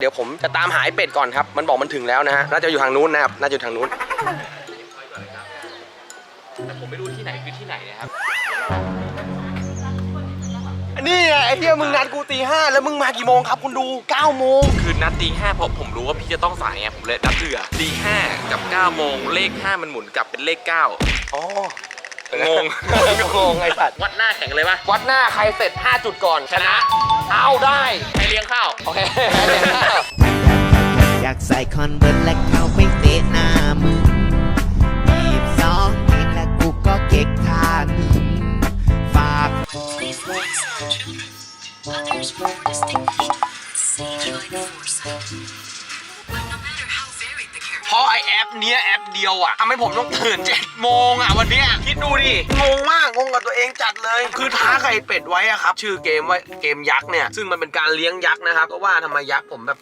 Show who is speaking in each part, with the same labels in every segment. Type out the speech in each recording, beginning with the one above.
Speaker 1: เดี๋ยวผมจะตามหาไอ้เป็ดก่อนครับ มันบอกมันถึงแล้วนะฮะ น่าจะอยู่ทางนู้นนะครับ น่าจะอยู่ทางนู้น
Speaker 2: แต่ผมไม่รู้ที่ไหนคือที่ไหนนะครับ
Speaker 1: นี่ไงไอ้เหี้ยมึงนัดกูตีห้าแล้วมึงมากี่โมงครับ คุณดู9โมง
Speaker 2: คือนัดตีห้าเพราะผมรู้ว่าพี่จะต้องสายไงผมเลยนัดเผื่อตีห้ากับ9ก้าโมงเลข 5 มันหมุนกลับเป็นเลข 9
Speaker 1: อ๋อ
Speaker 2: งง
Speaker 1: งงไอ้สัตว์
Speaker 2: วัดหน้าแข่งเลยปะ
Speaker 1: วัดหน้าใครเสร็จ 5 จุดก่อนชนะ เอาได้
Speaker 2: ใครเลี้ยงข้าว
Speaker 1: โอเค
Speaker 3: อยากใส่คอนเวิร์ตและเข้าไปเตะหน้ามึงยีบสองนี่และกูก็เก๊กท่าหนึ่งฝาก
Speaker 4: Please listen, children. Others more distinguished, sage-like foresight.
Speaker 1: เพราะไอแอปเนี้ยแอปเดียวอะทำให้ผมต้องตื่นเจ็ดโมงอะวันเนี้ยคิดดูดิงงมากงงกับตัวเองจัดเลย คือท้าไข่เป็ดไว้อะครับ ชื่อเกมว่าเกมยักษ์เนี่ยซึ่งมันเป็นการเลี้ยงยักษ์นะครับก็ว่าทำไมยักษ์ผมแบบ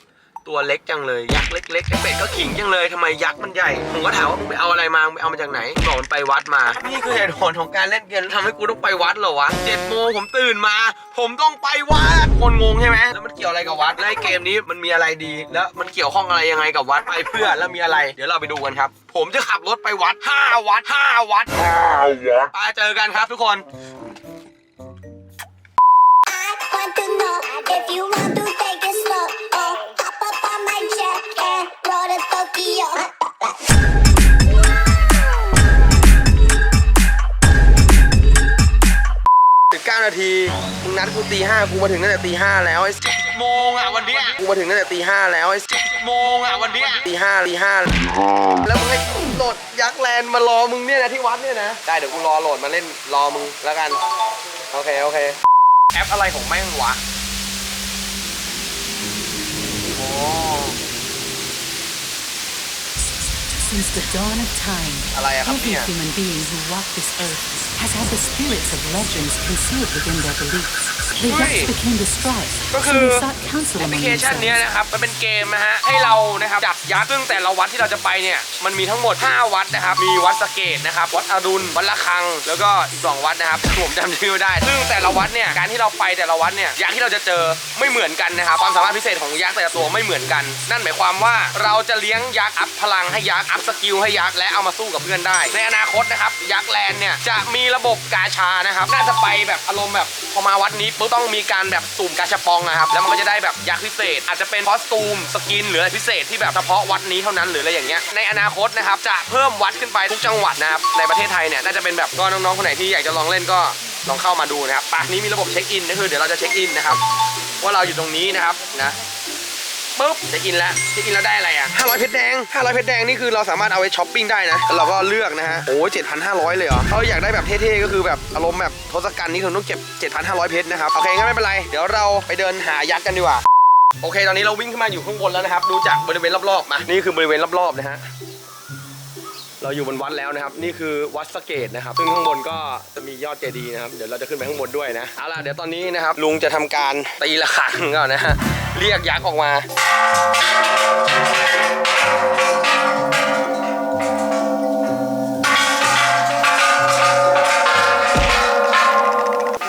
Speaker 1: ตัวเล็กจังเลย ยักษ์เล็กๆไอเป็ดก็ขิงจังเลยทำไมยักษ์มันใหญ่ ผมก็ถามว่ามึงไปเอาอะไรมามึงไปเอามาจากไหนบอกมันไปวัดมา นี่คือเหตุผลของการเล่นเกมทำให้กูต้องไปวัดเหรอวะเจ็ดโมงผมตื่นมา ผมต้องไปวัด คนงงใช่ไหมแล้วมันเกี่ยวอะไรกับวัดแล้วไอ้เกมนี้มันมีอะไรดี แล้วมันเกี่ยวข้องอะไรยังไงกับวัดไปเพื่อแล้วมีอะไร เดี๋ยวเราไปดูกันครับ ผมจะขับรถไปวัด5วัด5วัด5วัดไปเจอกันครับทุกคน ดกูตีห้ากูมาถึงตั้งแต่ตีห้าแล้วไอ้เจ็ดโมงอะวันเนี้ยกูมาถึงตั้งแต่ตีห้าแล้วไอ้เจ็ดโมงอะวันเนี้ยตีห้าตีห้าแล้วมึงให้กูโหลดยักษ์แลนด์มารอมึงเนี่ยนะที่วัดเนี่ยนะได้เดี๋ยวกูรอโหลดมาเล่นรอมึงแล้วกันโอเคโอเคแอปอะไรของแม่งวะโอ้
Speaker 5: Since the dawn of time,
Speaker 1: อะไรอะครับ
Speaker 5: every
Speaker 1: เนี่ย
Speaker 5: human being who walked this earth has had the spirits of legends concealed within their beliefs. The
Speaker 1: Right.
Speaker 5: yaks became distraught,
Speaker 1: ก็
Speaker 5: so
Speaker 1: คือ
Speaker 5: they sought counsel
Speaker 1: แอปพลิ
Speaker 5: among
Speaker 1: เคชัน
Speaker 5: themselves.
Speaker 1: เนี้ยนะครับมันเป็นเกมนะฮะให้เรานะครับจับยักษ์ซึ่งแต่ละวัดที่เราจะไปเนี่ยมันมีทั้งหมด 5 วัดนะครับมีวัดสะเกตนะครับวัดอรุณวัดละคัง แล้วก็อีก2วัดนะครับผมจำชื่อไม่ได้ ซึ่งแต่ละวัดเนี่ยการที่เราไปแต่ละวัดเนี่ยยักษ์ที่เราจะเจอไม่เหมือนกันนะครับความสามารถพิเศษของยักษ์แต่ละตัวไม่เหมือนกัน นั่นหมายความว่าเราจะเลี้ยงยักษ์อัพพลังให้ยักษ์อัพสกิลให้ยักษ์และเอามาสู้กับเพื่อนได้ ในอนาคตนะครับยักษ์แลนด์เนี่ยจะมีระระบบกาชานะครับน่าจะไปแบบอารมณ์แบบพอมาวัดนี้ปุ๊บต้องมีการแบบสุ่มกาชาปองนะครับแล้วมันก็จะได้แบบยักษ์พิเศษ อาจจะเป็นคอสตูมสกินหรืออะไรพิเศษที่แบบเฉพาะวัดนี้เท่านั้นหรืออะไรอย่างเงี้ยในอนาคตนะครับจะเพิ่มวัดขึ้นไปทุกจังหวัดนะครับในประเทศไทยเนี่ยน่าจะเป็นแบบก็น้องๆคนไหนที่อยากจะลองเล่นก็ลองเข้ามาดูนะครับป่ะนี้มีระบบเช็คอินก็คือเดี๋ยวเราจะเช็คอินนะครับว่าเราอยู่ตรงนี้นะครับนะ ปุ๊บจะอินแล้วเช็คอินแล้วได้อะไรอะ500เพชรแดง 500เพชรแดงนี่คือเราสามารถเอาไปช้อปปิ้งได้นะเราก็เลือกนะฮะโอ้ย7,500 เลยเหรอเราอยากได้แบบเท่ๆก็คือแบบอารมณ์แบบทศกัณฐ์นี่คือต้องเก็บ 7,500 เพชรนะครับโอเคงั้นไม่เป็นไรเดี๋ยวเราไปเดินหายักษ์กันดีกว่าโอเค ตอนนี้เราวิ่งขึ้นมาอยู่ข้างบนแล้วนะครับ ดูจากบริเวณรอบๆมา นี่คือบริเวณรอบๆนะฮะ เราอยู่บนวัดแล้วนะครับ นี่คือวัดสะเกตนะครับ ซึ่งข้างบนก็จะมียอดเจดีย์นะครับ เดี๋ยวเราจะขึ้นไปข้างบนด้วยนะ เอาล่ะ เดี๋ยวตอนนี้นะครับ ลุงจะทำการตีระฆังก่อนนะฮะ เรียกยักษ์ออกมา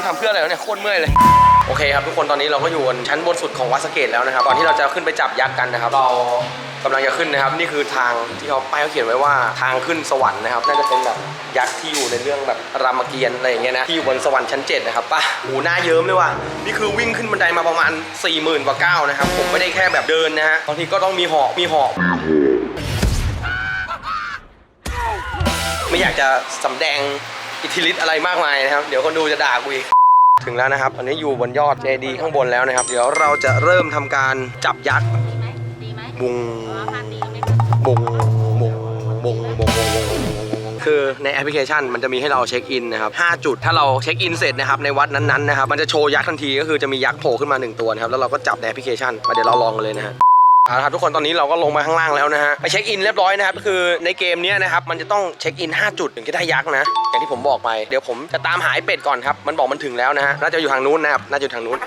Speaker 1: ทำเพื่ออะไรวะเนี่ย โคตรเมื่อยเลยโอเคครับทุกคนตอนนี้เราก็อยู่บนชั้นบนสุดของวัดสะเกตแล้วนะครับก่อนที่เราจะขึ้นไปจับยักษ์กันนะครับ เรา กำลังจะขึ้นนะครับ นี่คือทางที่เขาป้ายเขาเขียนไว้ว่าทางขึ้นสวรรค์นะครับ น่าจะเป็นแบบยักษ์ที่อยู่ในเรื่องแบบรามเกียรติ์อะไรอย่างเงี้ยนะที่อยู่บนสวรรค์ชั้นเจ็ดนะครับป่ะหูหน้าเยิ้มเลยว่ะนี่คือวิ่งขึ้นบันไดมาประมาณ4ี่หมื่นกว่าก้าวนะครับผมไม่ได้แค่แบบเดินนะฮะบางทีก็ต้องมีหอบมีหอบไม่อยากจะสำแดงอิทธิฤทธิ์อะไรมากมายนะครับ เดี๋ยวคนดูจะด่ากูอีกถึงแล้วนะครับตอนนี้อยู่บนยอดเจดีย์ข้างบนแล้วนะครับ เดี๋ยวเราจะเริ่มทำการจับยักษ์ บุงบุงบุงบุงบุงบงบงคือในแอปพลิเคชันมันจะมีให้เราเช็คอินนะครับ 5 จุด ถ้าเราเช็คอินเสร็จนะครับในวัดนั้นๆนะครับ มันจะโชว์ยักษ์ทันทีก็คือจะมียักษ์โผล่ขึ้นมา 1 ตัวนะครับ แล้วเราก็จับในแอปพลิเคชันมาเดี๋ยวเราลองกันเลยนะฮะเอาละครับทุกคนตอนนี้เราก็ลงมาข้างล่างแล้วนะฮะไปเช็คอินเรียบร้อยนะครับก็คือในเกมนี้นะครับมันจะต้องเช็คอิน 5 จุดถึงจะได้ยักษ์นะ อย่างที่ผมบอกไปเดี๋ยวผมจะตามหาไอ้เป็ดก่อนครับมันบอกมันถึงแล้วนะฮะน่าจะอยู่ทางนู้นนะครับน่าจะอยู่ทางนู้น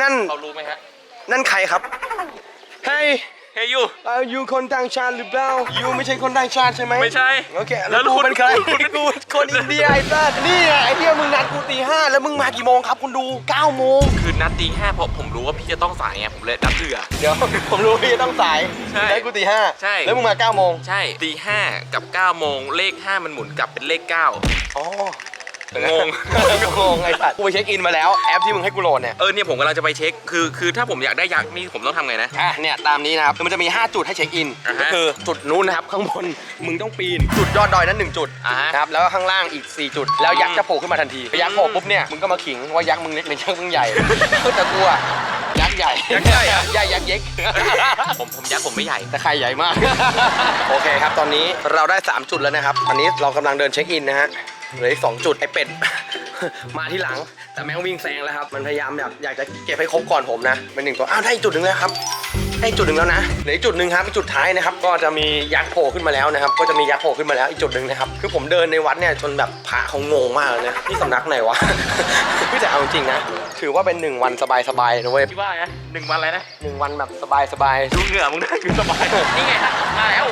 Speaker 1: นั่น
Speaker 2: เรารู้ไหมฮะ
Speaker 1: นั่นใครครับเฮ้ย
Speaker 2: เฮ้ยยู
Speaker 1: เออยูคนต่างชาติหรือเปล่ายูไม่ใช่คนต่างชาติใช่ไหม
Speaker 2: ไม่ใช่
Speaker 1: โอเค
Speaker 2: แล้ว
Speaker 1: กู
Speaker 2: คุณ
Speaker 1: เป็นใคร
Speaker 2: คุณ
Speaker 1: กูคนอินเดียไอ้สัสนี่ไงไอ้เที่ยมึงนัดกูตีห้าแล้วมึงมากี่โมงครับคุณดู9โมง
Speaker 2: คือนัดตีห้าเพราะผมรู้ว่าพี่จะต้องสายไงผมเลยนัดเผื่อ
Speaker 1: เดี๋ยวผมรู้พี่ต้องสาย
Speaker 2: ใช่
Speaker 1: แล้วกูตีห้า
Speaker 2: ใช่
Speaker 1: แล้วมึงมา9โมง
Speaker 2: ใช่ตีห้ากับ9โมงเลข 5 มันหมุนกลับเป็นเลข9
Speaker 1: อ๋อ
Speaker 2: งง
Speaker 1: งงไอ้สัสกูไปเช็คอินมาแล้วแอปที่มึงให้กูโหลดเนี่ย
Speaker 2: เออเนี่ยผมกำลังจะไปเช็ค คือคือถ้าผมอยากได้ยักษ์นี่ผมต้องทำไงนะ
Speaker 1: อะเนี่ยตามนี้นะครับคือมันจะมี 5 จุดให้เช็คอิน
Speaker 2: อ่าฮะ
Speaker 1: ก็คือจุดนู้นนะครับ ข้างบนมึงต้องปีน จุดยอดดอยนั้นหนึ่งจุด
Speaker 2: อ่าฮะ
Speaker 1: นะครับแล้วก็ข้างล่างอีก 4 จุด แล้วยักษ์จะโผล่ขึ้นมาทันทีพอยักษ์โผล่ปุ๊บเนี่ยมึงก็มาขิงว่ายักษ์มึงเล็กหรือยักษ์มึงใหญ่ แต่กูอะยักษ์ใหญ่
Speaker 2: ยักษ์ใหญ่อะ
Speaker 1: ใหญ่ยักษ์เย็ก
Speaker 2: ผมผมยักษ์ผมไม่ใหญ่
Speaker 1: แต่ใครใหญ่มาก โอเคครับ ตอนนี้เราได้ 3 จุดแล้วนะครับตอนนี้เรากำลังเดินเช็คอินนะฮะ เหลืออีกสองจุดไอเป็ด มาที่หลัง แต่แม่งวิ่งแซงแล้วครับ มันพยายามแบบอยากจะเก็บให้ครบก่อนผมนะเป็นหนึ่งตัวอ้าวได้อีกจุดหนึ่งแล้วครับได้อีกจุดหนึ่งแล้วนะเหลืออีกจุดหนึ่งครับอีกจุดท้ายนะครับ ก็จะมียักษ์โผล่ขึ้นมาแล้วนะครับ ก็จะมียักษ์โผล่ขึ้นมาแล้วอีกจุดหนึ่งนะครับ คือผมเดินในวัดเนี่ยจนแบบพระเขางงมากเลยนะนี่สำนักไหนวะ พี่แต่เอาจริงๆนะ ถือว่าเป็นหนึ่งวันสบายๆนะเว้ย
Speaker 2: พี่ว่าไงหนึ่งวันอะไรนะ
Speaker 1: หนึ่งวันแบบสบายๆ
Speaker 2: ดูเหงื่อมึงได้คือสบาย นี่ไงฮะมาแล้ว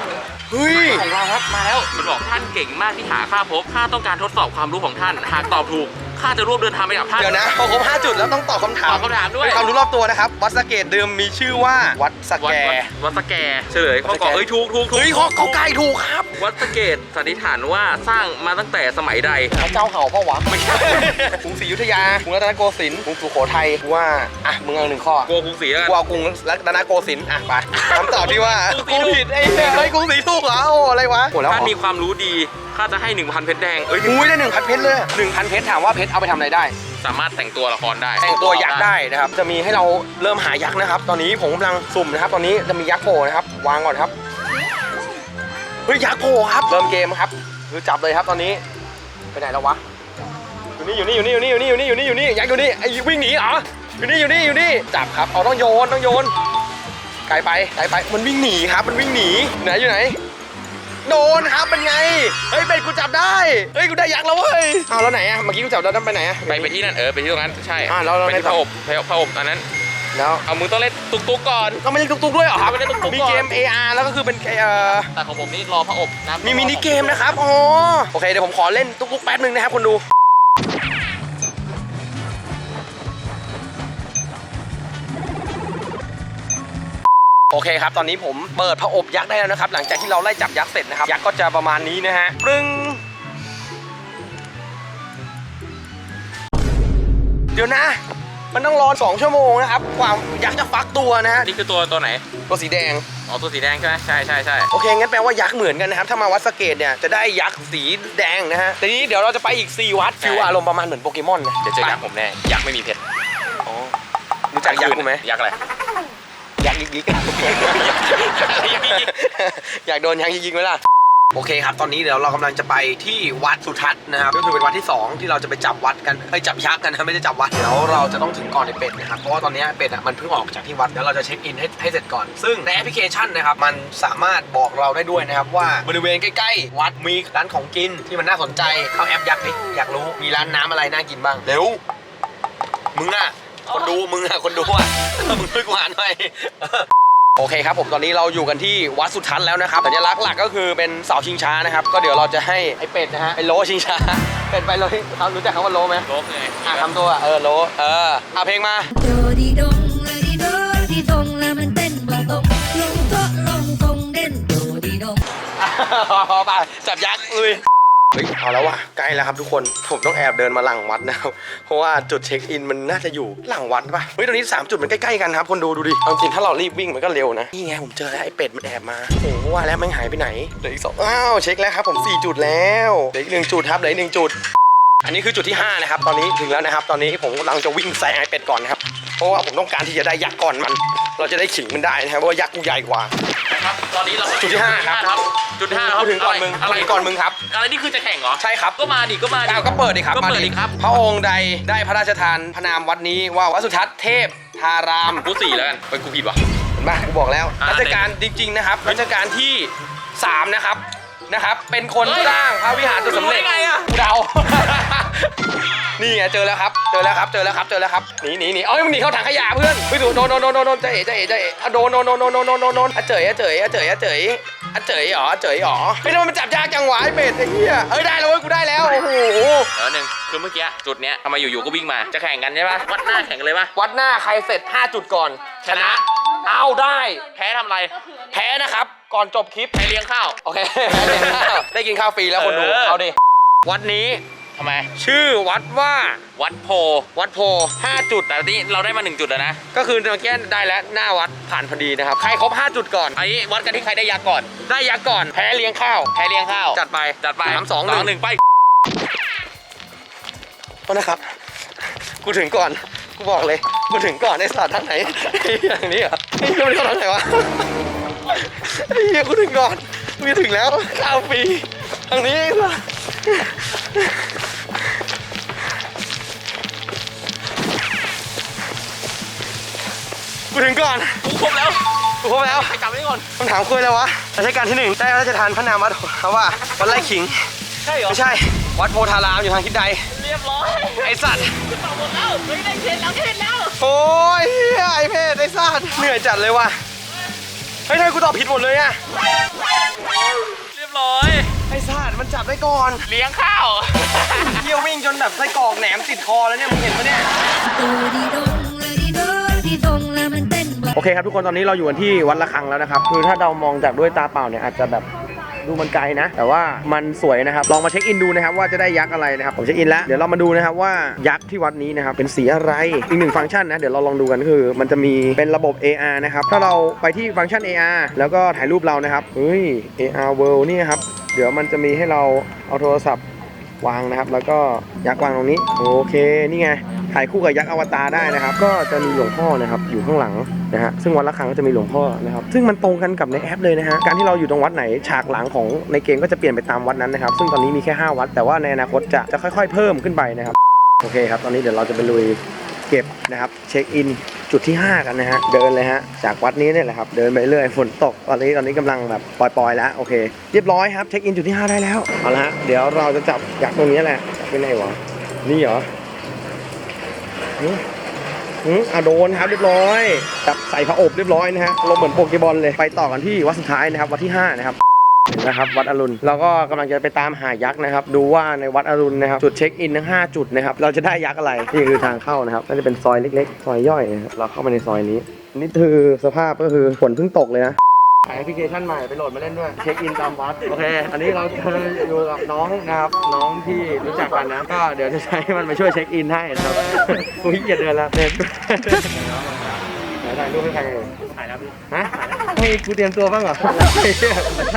Speaker 1: เฮ้ย
Speaker 2: ของเราครับมาแล้วมันบอกท่านเก่งมากที่หาข้าพบข้าต้องการทดสอบความรู้ของท่าน หากตอบถูกข้าจะร่วมเดินทางไปกับท่าน
Speaker 1: เดี๋ยวนะพอครบ5จุดแล้วต้องตอบคำถาม
Speaker 2: ตอบคำถามด้วย
Speaker 1: เป็นความรู้รอบตัวนะครับ วัดสะเกตเดิมมีชื่อว่าวัดสะ
Speaker 2: วัด
Speaker 1: แก
Speaker 2: วัดวัดสะแกเฉลย
Speaker 1: วั
Speaker 2: ข้อ
Speaker 1: ดสะแก
Speaker 2: กอเอ้ยถูกถูกถูก
Speaker 1: เฮ้ยเขาเขาใกล้ถูกครับ
Speaker 2: วัดสะเกตสันนิษฐานว่าสร้างมาตั้งแต่สมัยใด
Speaker 1: พระเจ้าเห่าพ่อวะไม่ใช่กรุงศรีอยุธยากรุงรัตนโกสินทร์กรุงสุโขทัยกูว่าอะมึงเอาหนึ่งข้อก
Speaker 2: ลัวกรุงศรีแล้วกัน
Speaker 1: กูเอากรุงรัตนโกสินทร์อะไปคำตอบที่ว่า
Speaker 2: กรุงศรี
Speaker 1: กูผิดไอ้เหี้ยเฮ้ยกรุงศรีถูกเหรอโอ้อะไรวะโอ้แล้ว
Speaker 2: ท่านมีความรู้ดีข้าจะให้1,000เพชรแดงเอ้ย
Speaker 1: อุ้ยได้หนึ่งพันเพชรเลยหนึ่งพันเพชรถามว่าเพชรเอาไปทำอะไรได้
Speaker 2: สามารถแต่งตัวละครได้
Speaker 1: แต่งตัวยักษ์ได้นะครับ จะมีให้เราเริ่มหายักษ์นะครับ ตอนนี้ผมกำลังสุ่มนะครับ ตอนนี้จะมียักษ์โผล่นะครับ วางก่อนครับ เฮ้ยยาโกครับ เริ่มเกมครับคือจับเลยครับตอนนี้ ไปไหนแล้ววะ อยู่นี่อยู่นี่อยู่นี่อยู่นี่อยู่นี่อยู่นี่อยู่นี่อยักษ์อยู่นี่ไอ้วิ่งหนีเหรออยู่นี่อยู่นี่อยู่นี่จับครับเอาต้องโยนต้องโยนไกลไปไกลไปมันวิ่งหนีครับ มันวิ่งหนีไหนอยู่ไหน โดนครับเป็นไงเฮ้ยเป็นกูจับได้เฮ้ยกูได้ยักษ์แล้วเว้ยเอาแล้วไหนอะเมื่อกี้กูจับแล้วนั่นไปไหนอะ
Speaker 2: ไปไปที่นั่นเออไปที่ตรงนั้นใช่
Speaker 1: อ่าแล้ว
Speaker 2: ไปที่
Speaker 1: ผ้าอ
Speaker 2: บผ้าอบอันนั้น
Speaker 1: แล้ว
Speaker 2: เอามึงต้องเล่นตุกตุกก่อน
Speaker 1: ต้องไม่เล่นตุ๊กๆด้วยเหรอครับ
Speaker 2: ไม่เล่นตุ๊กๆ
Speaker 1: มี
Speaker 2: ก่อน
Speaker 1: เกม AR แล้วก็คือเป็นเอ่อ
Speaker 2: แต่ของผมนี่รอพระอบนะ
Speaker 1: มีมินิเกมนะครับ อ๋อ โอเค เดี๋ยวผมขอเล่นตุ๊กๆแป๊บนึงนะครับคนดู โอเคครับ ตอนนี้ผมเปิดพระอบยักษ์ได้แล้วนะครับ หลังจากที่เราไล่จับยักษ์เสร็จนะครับ ยักษ์ก็จะประมาณนี้นะฮะ ปรึงเดี๋ยวนะ มันต้องรอ2ชั่วโมงนะครับกว่ายักษ์จะฟักตัวนะฮะ
Speaker 2: นี่คือตัวตัวไหน
Speaker 1: ตัวสีแดง
Speaker 2: อ๋อ ตัวสีแดงใช่ไหมใช่ใช่ใช่
Speaker 1: โอเค งั้นแปลว่ายักษ์เหมือนกันนะครับ ถ้ามาวัดสะเกตเนี่ย จะได้ยักษ์สีแดงนะฮะแต่นี้เดี๋ยวเราจะไปอีก 4 วัดฟิวอารมณ์ประมาณเหมือนโปเกมอนนะ
Speaker 2: เดี๋ยวเจอยักษ์ผมแน่ ยักษ์ไม่มีเพชร
Speaker 1: อ๋อรู้จักยักษ์กูไหม
Speaker 2: ยักษ์อะไร
Speaker 1: ยักษ์ยิกยิกอยากโดนยักษ์ยิกยิกไหมล่ะ โอเคครับ ตอนนี้เดี๋ยวเรากำลังจะไปที่วัดสุทัศน์นะครับก็คือเป็นวัดที่ 2 ที่เราจะไปจับวัดกันไปจับยักษ์กันนะไม่ได้จับวัดเดี๋ยวเราจะต้องถึงก่อนในเป็ดนะครับเพราะว่าตอนนี้เป็ดอะมันเพิ่งออกจากที่วัดเดี๋ยวเราจะเช็คอินให้ให้เสร็จก่อน ซึ่งในแอปพลิเคชันนะครับมันสามารถบอกเราได้ด้วยนะครับว่าบริเวณใกล้ๆ วัดมีร้านของกินที่มันน่าสนใจเข้าแอปยักษ์ดิอยากรู้มีร้านน้ำอะไรน่ากินบ้างเร็วมึงอะคนดูมึงอะคนดูอะมึงช่วยกูหาหน่อย โอเคครับผมตอนนี้เราอยู่กันที่วัดสุทัศน์แล้วนะครับสัญลักษณ์หลักก็คือเป็นเสาชิงช้านะครับ ก็เดี๋ยวเราจะให้ไอ้เป็ดนะฮะไอ้โลชิงช้า เป็ดไปเลยเขารู้จักคำว่าโลไหม
Speaker 2: โลกไง
Speaker 1: อะทำตัวอะเออโลเออเอาเพลงมา
Speaker 6: โดดีดงละดีโดดีดงแล้วมันเต้นบ่ตรงลงโตลงตรงเด่นโดดีดง
Speaker 1: พอป่ะจับยักษ์ลุย เฮ้ยเอาแล้วว่ะใกล้แล้วครับทุกคนผมต้องแอบเดินมาหลังวัดนะครับเพราะว่าจุดเช็คอินมันน่าจะอยู่หลังวัดป่ะเฮ้ยตรงนี้สามจุดมันใกล้ๆกันครับคนดูดูดิเอาจริงถ้าเรารีบวิ่งมันก็เร็วนะนี่ไงผมเจอแล้วไอ้เป็ดมันแอบมาโอ้โหว่าแล้วมันหายไปไหนเหลืออีกสองอ้าวเช็คแล้วครับผมสี่จุดแล้วเหลืออีกหนึ่งจุดครับเหลืออีกหนึ่งจุด อันนี้คือจุดที่ห้านะครับ ตอนนี้ถึงแล้วนะครับ ตอนนี้ผมกำลังจะวิ่งแซงไอ้เป็ดก่อนนะครับเพราะว่าผมต้องการที่จะได้ยักษ์ก่อนมัน เราจะได้ขิงมันได้นะครับเพราะว่ายักษ์กูใหญ่กว่า
Speaker 2: ครับ ตอนนี้เรา
Speaker 1: จุดที่ห้าครับ
Speaker 2: จุดห้า
Speaker 1: กูถึงก่อนมึง
Speaker 2: อะไร
Speaker 1: กูถึงก่อนมึงครับ
Speaker 2: อะไรนี่คือจะแข่งเหรอ
Speaker 1: ใช่ครับ
Speaker 2: ก็มาดิก็มาดิ
Speaker 1: อ้าวก็เปิดดิครับ
Speaker 2: ก็
Speaker 1: มา
Speaker 2: เปิดดิครับ
Speaker 1: พระองค์ใดได้พระราชทานพระนามวัดนี้ว่าวัดสุทัศน์เทพธาราม
Speaker 2: กูสี่แล้วกันเป็นกูผิดวะ
Speaker 1: เห็นปะกูบอกแล้ว
Speaker 2: อ่า
Speaker 1: รัชกาลจริง ๆ นะครับรัชกาลที่3นะครับนะครับ เป็นคน
Speaker 2: เฮ้ย
Speaker 1: สร้างพระวิหารจนสำเร็จ
Speaker 2: รู้ได้ไงอะ
Speaker 1: กูเดา นี่นี่ไงเจอแล้วครับ เจอแล้วครับ เจอแล้วครับ เจอแล้วครับ หนีหนีหนีเอ้ยมันหนีเข้าถังขยะเพื่อนเฮ้ยดูโดนโดนโดนโดนโดนเจ๊เอ๋เจ๊เอ๋เจ๊เอ๋อะโดนโดนโดนโดนโดนโดนโดนโดนอะเจ๋ยอะเจ๋ยอะเจ๋ยอะเจ๋ยอะเจ๋ยเหรออะเจ๋ยเหรอเฮ้ยทำไมมันจับยากจังหวะไอ้เป็ดไอ้เหี้ยเอ้ยได้แล้วเว้ยกูได้แล้ว โอ้โห
Speaker 2: เออหนึ่งคือเมื่อกี้จุดเนี้ยทำไมอยู่ๆก็วิ่งมาจะแข่งกันใช่ปะวัดหน้าแข่งกันเลยปะ
Speaker 1: วัดหน้าใครเสร็จ 5 จุดก่อน ชนะ เอาได้
Speaker 2: แพ้ทำอะไร
Speaker 1: แพ้นะครับ ก่อนจบคลิป
Speaker 2: แพ้เลี้ยงข้าว
Speaker 1: โอเค ได้กินข้าวฟรีแล้วคนดู
Speaker 2: เออ
Speaker 1: เอาดิ วัดนี้
Speaker 2: ทำไม
Speaker 1: ชื่อวัดว่า
Speaker 2: วัดโพ
Speaker 1: วัดโพ 5 จุด
Speaker 2: แต่นี่เราได้มาหนึ่งจุดแล้วนะ
Speaker 1: ก็คือเมื่อกี้ได้แล้วหน้าวัดผ่านพอดีนะครับ ใครครบ 5 จุดก่อน
Speaker 2: อันนี้วัดกันที่ใครได้ยักษ์ก่อน
Speaker 1: ได้ยักษ์ก่อน แพ้เลี้ยงข้าว
Speaker 2: แพ้เลี้ยงข้าว
Speaker 1: จัดไป
Speaker 2: จัดไป
Speaker 1: สามสองหนึ่ง
Speaker 2: หนึ่งไป
Speaker 1: โทษนะครับ กูถึงก่อน กูบอกเลย กูถึงก่อนไอ้สัตว์ทางไหนอย่างนี้เหรอไอ้เหี้ยมันเข้าทางไหนวะไอ้เหี้ยกูถึงก่อนกูจะถึงแล้วข้าวฟรีทางนี้ไอ้สัส กูถึงก่อน
Speaker 2: กูครบแล้ว
Speaker 1: กูครบแล้ว
Speaker 2: ไปกลับไปนี่ก่อน
Speaker 1: คำถามคุยแล้ววะราชการที่หนึ่งได้ราชทานพระนามวัดเขาว่าวัดไร่ขิง
Speaker 2: ใช่เหรอ
Speaker 1: ไม่ใช่ วัดโพธารามอยู่ทางทิศใด
Speaker 2: เรียบร้อย
Speaker 1: ไอสัตว์
Speaker 2: ตอบหมดแล้วเฮ้ยได้เทรนแล้วเทรนแล้ว
Speaker 1: โอ้ยเหี้ยไอเพศไอสัตว์เหนื่อยจัดเลยว่ะ เฮ้ยทำไมกูตอบผิดหมดเลยอะ
Speaker 2: เรียบร้อย
Speaker 1: ไอสัตว์มันจับได้ก่อน
Speaker 2: เลี้ยงข้าว
Speaker 1: เที่ยววิ่งจนแบบไส้กรอกแหนมติดคอแล้วเนี่ยมึงเห็นปะเนี่ย
Speaker 6: ตูดีดงเลยดีโดดีดงแล้วมันเต้นบ่
Speaker 1: โอเคครับทุกคนตอนนี้เราอยู่กันที่วัดระฆังแล้วนะครับ คือถ้าเรามองจากด้วยตาเปล่าเนี่ยอาจจะแบบ ดูมันไกลนะ แต่ว่ามันสวยนะครับ ลองมาเช็คอินดูนะครับว่าจะได้ยักษ์อะไรนะครับ ผมเช็คอินแล้ว เดี๋ยวเรามาดูนะครับว่ายักษ์ที่วัดนี้นะครับเป็นสีอะไร อีกหนึ่งฟังก์ชันนะ เดี๋ยวเราลองดูกันคือ มันจะมีเป็นระบบ AR นะครับ ถ้าเราไปที่ฟังก์ชัน AR แล้วก็ถ่ายรูปเรานะครับ เฮ้ย AR World นี่ครับ เดี๋ยวมันจะมีให้เราเอาโทรศัพท์วางนะครับ แล้วก็ยักษ์วางตรงนี้ โอเค นี่ไง ถ่ายคู่กับยักษ์อวตารได้นะครับ ก็จะมีหลวงพ่อนะครับอยู่ข้างหลังนะฮะซึ่งวันละครั้งก็จะมีหลวงพ่อนะครับซึ่งมันตรงกันกับในแอปเลยนะฮะการที่เราอยู่ตรงวัดไหนฉากหลังของในเกมก็จะเปลี่ยนไปตามวัดนั้นนะครับ ซึ่งตอนนี้มีแค่ 5 วัด แต่ว่าในอนาคตจะจะค่อยๆ เพิ่มขึ้นไปนะครับโอเคครับตอนนี้เดี๋ยวเราจะไปลุยเก็บนะครับเช็คอินจุดที่ 5 กันนะฮะเดินเลยฮะจากวัดนี้เนี่ยแหละครับเดินไปเรื่อยฝนตกตอนนี้ตอนนี้กำลังแบบปล่อยๆแล้วโอเค เรียบร้อยครับเช็คอินจุดที่ 5 ได้แล้วเอาละฮะเดี๋ยวเราจะจับยักษ์ตรงนี้แหละจับไปไหนวะนี่เหรอ หืมหืมอะโดนครับเรียบร้อยจับใส่ผ้าอบเรียบร้อยนะฮะลงเหมือนโปเกบอลเลยไปต่อกันที่วัดสุดท้ายนะครับวัดที่5นะครับนะครับวัดอรุณเราก็กำลังจะไปตามหายักษ์นะครับ ดูว่าในวัดอรุณนะครับจุดเช็คอินทั้ง 5 จุดนะครับเราจะได้ยักษ์อะไรนี่คือทางเข้านะครับน่าจะเป็นซอยเล็กๆ ซอยย่อยนะครับเราเข้ามาในซอยนี้ นี่คือสภาพก็คือฝนเพิ่งตกเลยนะ แอปพลิเคชันใหม่ไปโหลดมาเล่นด้วย เช็คอินตามวัด โอเค อันนี้เราอยู่กับน้องนะครับ น้องที่รู้จักกันนะ ก็เดี๋ยวจะใช้มันมาช่วยเช็คอินให้นะครับกูขี้เกียจเดินแล้วเนี่ยถ่ายรูปให้ใครเลยถ่ายแล้วพี่ ฮะให้กูเตรียมตัวบ้างเหรอ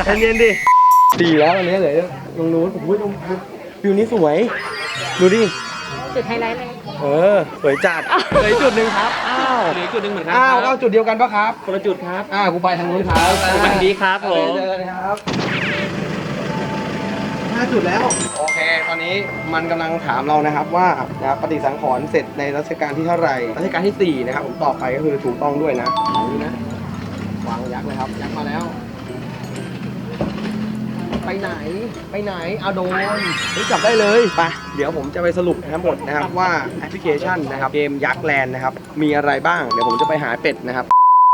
Speaker 1: ใจเย็นดิดีแล้วอันนี้เหลยตรงนู้นโอ้ยตรงวิวนี้สวย ดูดิ
Speaker 7: จุดไฮไลท์เลย
Speaker 1: เออสวยจัดเหลยจุดหนึ่งครับ อ้าว
Speaker 2: เหลือจุดหนึ่งเหมือนกัน
Speaker 1: อ้าวก็จุดเดียวกันปะครับ
Speaker 2: คนละจุดครับ
Speaker 1: อ้าวกูไปทางนู้นครับ
Speaker 2: สวัสดีครับผม
Speaker 1: เจอกันครับห้าจุดแล้ว โอเค ตอนนี้มันกำลังถามเรานะครับว่านะครับปฏิสังขรณ์เสร็จในรัชกาลที่เท่าไหร่รัชกาลที่สี่นะครับผมตอบไปก็คือถูกต้องด้วยนะเอานี้นะวางยักษ์เลยครับยักษ์มาแล้ว ไปไหนไปไหนเอาโดนเฮ้ยจับได้เลยไปเดี๋ยวผมจะไปสรุปทั้งหมดนะครับว่าแอปพลิเคชันนะครับเกมยักษ์แลนด์นะครับมีอะไรบ้างเดี๋ยวผมจะไปหาเป็ดนะครับ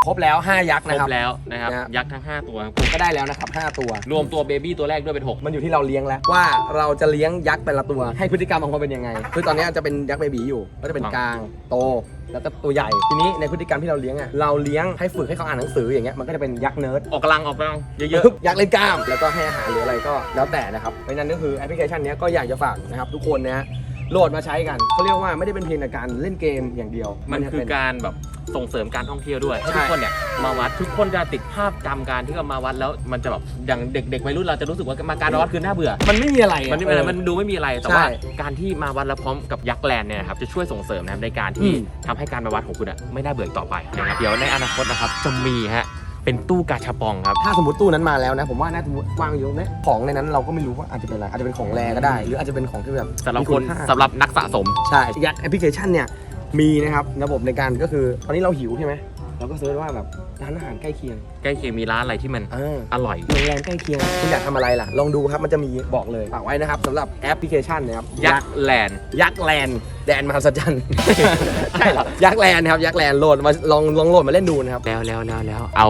Speaker 1: ครบแล้ว 5 ยักษ์
Speaker 2: คร
Speaker 1: นะครับ
Speaker 2: บแล้วนะครับ
Speaker 1: นะ
Speaker 2: ยักษ์ทั้ง 5 ตัว
Speaker 1: ผมก็ได้แล้วนะครับ 5 ตัว
Speaker 2: รวมตัวเบบี้ตัวแรกด้วยเป็น6
Speaker 1: มันอยู่ที่เราเลี้ยงแล้วว่าเราจะเลี้ยงยักษ์แต่ละตัว ให้พฤติกรรมของเขาเป็นยังไง คือตอนนี้จะเป็นยักษ์เบบีอยู่ ก็จะเป็นกลางโต แล้วก็ตัวใหญ่ ทีนี้ในพฤติกรรมที่เราเลี้ยงอะเราเลี้ยงให้ฝึกให้เขาอ่านหนังสืออย่างเงี้ยมันก็จะเป็นยักษ์เนิร์ด
Speaker 2: ออกกำลังออกกำลังเยอะ
Speaker 1: ยักษ์เล่นกล้ามแล้วก็ให้อาหารหรืออะไรก็แล้วแต่นะครับเพราะฉะนั้นก็คือแอปพลิเคชันเนี้ยก็อยากจะฝากนะครับทุกคนนะฮะ โหลดมาใช้กันเขาเรียกว่าไม่ได้เป็นเพียงแต่การเล่นเกมอย่างเดียว
Speaker 2: ๆมัน
Speaker 1: จะ
Speaker 2: คือ
Speaker 1: เป็น
Speaker 2: การแบบส่งเสริมการท่องเที่ยวด้วยให้
Speaker 1: ใช่
Speaker 2: ทุกคนเนี่ยมาวัดทุกคนจะติดภาพจำการที่เรามาวัดแล้วมันจะแบบอย่างเด็กๆวัยรุ่นเราจะรู้สึกว่ามาการวัดคือน่าเบื่อ
Speaker 1: มันไม่มีอะไรอะ
Speaker 2: มันไม่เป็นไร
Speaker 1: เออ
Speaker 2: มันดูไม่มีอะไรแต่
Speaker 1: ใช่
Speaker 2: ว่าการที่มาวัดแล้วพร้อมกับยักษ์แลนด์เนี่ยนะครับจะช่วยส่งเสริมนะครับในการที่
Speaker 1: อืม
Speaker 2: ทำให้การมาวัดของคุณอะไม่น่าเบื่ออีกต่อไปนะครับเดี๋ยวในอนาคตนะครับจะมีฮะ เป็นตู้กาชาปองครับ
Speaker 1: ถ้าสมมติตู้นั้นมาแล้วนะ ผมว่าน่าจะวางอยู่ตรงนี้ของในนั้นเราก็ไม่รู้ว่าอาจจะเป็นอะไรอาจจะเป็นของแรก็ได้ หรืออาจจะเป็นของที่แบบ
Speaker 2: สำหรับ
Speaker 1: มี
Speaker 2: คน
Speaker 1: ณา
Speaker 2: สำหรับนักสะสม
Speaker 1: ใช่ยัดแอปพลิเคชันเนี่ยมีนะครับระบบในการก็คือตอนนี้เราหิวใช่ไหม เราก็เซิร์ชว่าแบบร้านอาหารใกล้เคียง
Speaker 2: ใกล้เคียงมีร้านอะไรที่มัน
Speaker 1: เออ
Speaker 2: อร่อย
Speaker 1: โรงแรมใกล้เคียงคุณอยากทำอะไรล่ะ ลองดูครับมันจะมีบอกเลยฝากไว้นะครับสำหรับแอปพลิเคชันนะครับ
Speaker 2: ยักษ์แลนด์
Speaker 1: ยักษ์แลนด์แดนมหัศจรรย์ ใช่เหรอยักษ์แลนด์ครับยักษ์แลนด์โหลดมาลองลองโหลดมาเล่นดูนะครับ
Speaker 2: แล้วแล้วแล้วแล้วเอา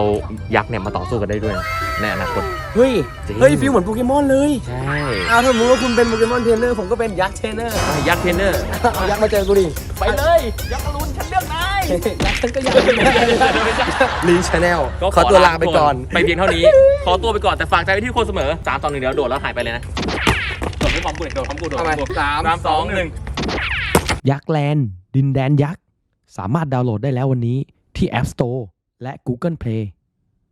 Speaker 2: ยักษ์เนี่ยมาต่อสู้กันได้ด้วยนะในอนาคต
Speaker 1: เฮ้ย
Speaker 2: จริง
Speaker 1: เฮ้ยฟิลเหมือนโปเกมอนเลย
Speaker 2: ใช่
Speaker 1: อ้าวถ้าสมมติว่าคุณเป็นโปเกมอนเทรนเนอร์ผมก็เป็นยักษ์เทรนเนอร์
Speaker 2: ยักษ์เทรนเนอร์
Speaker 1: เอายักษ์มาเจอกูดิ
Speaker 2: ไปเลย ยักษ์อรุณฉันเลื อกนาย
Speaker 1: ยักษ์ฉันก็ยักษ์ลีนชาแนล
Speaker 2: ก็
Speaker 1: ขอตัวลาไปก่อน
Speaker 2: ไปเพียงเท่านี้ ขอตัวไปก่อนแต่ฝากใจไว้ที่คนเสมอสามต่อหนึ่งเดี๋ยวโดดแล้วหายไปเลยนะโดดไม่พร้อมกูเลยโดดพร้อมกูโดดพร้อมกู
Speaker 1: สาม
Speaker 2: สามสองหนึ่ง
Speaker 7: ยักษ์แลนด์ดินแดนยักษ์ สามารถดาวน์โหลดได้แล้ววันนี้ที่ App Store และ Google Play